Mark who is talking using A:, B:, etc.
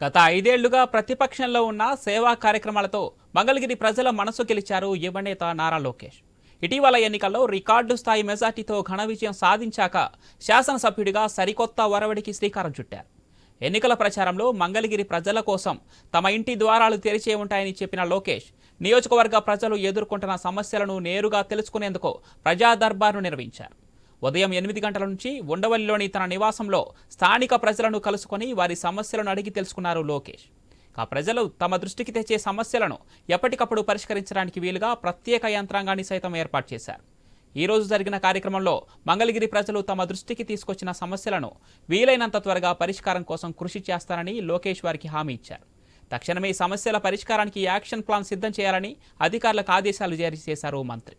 A: గత ఐదేళ్ళుగా ప్రతిపక్షంలో ఉన్న సేవా కార్యక్రమాలతో మంగళగిరి ప్రజల మనసు గెలిచారు యువనేత నారా లోకేష్. ఇటీవల ఎన్నికల్లో రికార్డు స్థాయి మెజార్టీతో ఘన విజయం సాధించాక శాసనసభ్యుడిగా సరికొత్త వరవడికి శ్రీకారం చుట్టారు. ఎన్నికల ప్రచారంలో మంగళగిరి ప్రజల కోసం తమ ఇంటి ద్వారాలు తెరిచే ఉంటాయని చెప్పిన లోకేష్ నియోజకవర్గ ప్రజలు ఎదుర్కొంటున్న సమస్యలను నేరుగా తెలుసుకునేందుకు ప్రజా దర్బార్ను నిర్వహించారు. ఉదయం ఎనిమిది గంటల నుంచి ఉండవల్లిలోని తన నివాసంలో స్థానిక ప్రజలను కలుసుకొని వారి సమస్యలను అడిగి తెలుసుకున్నారు లోకేష్. ఆ ప్రజలు తమ దృష్టికి తెచ్చే సమస్యలను ఎప్పటికప్పుడు పరిష్కరించడానికి వీలుగా ప్రత్యేక యంత్రాంగాన్ని సైతం ఏర్పాటు చేశారు. ఈరోజు జరిగిన కార్యక్రమంలో మంగళగిరి ప్రజలు తమ దృష్టికి తీసుకొచ్చిన సమస్యలను వీలైనంత త్వరగా పరిష్కారం కోసం కృషి చేస్తారని లోకేష్ వారికి హామీ ఇచ్చారు. తక్షణమే ఈ సమస్యల పరిష్కారానికి యాక్షన్ ప్లాన్ సిద్ధం చేయాలని అధికారులకు ఆదేశాలు జారీ చేశారు మంత్రి.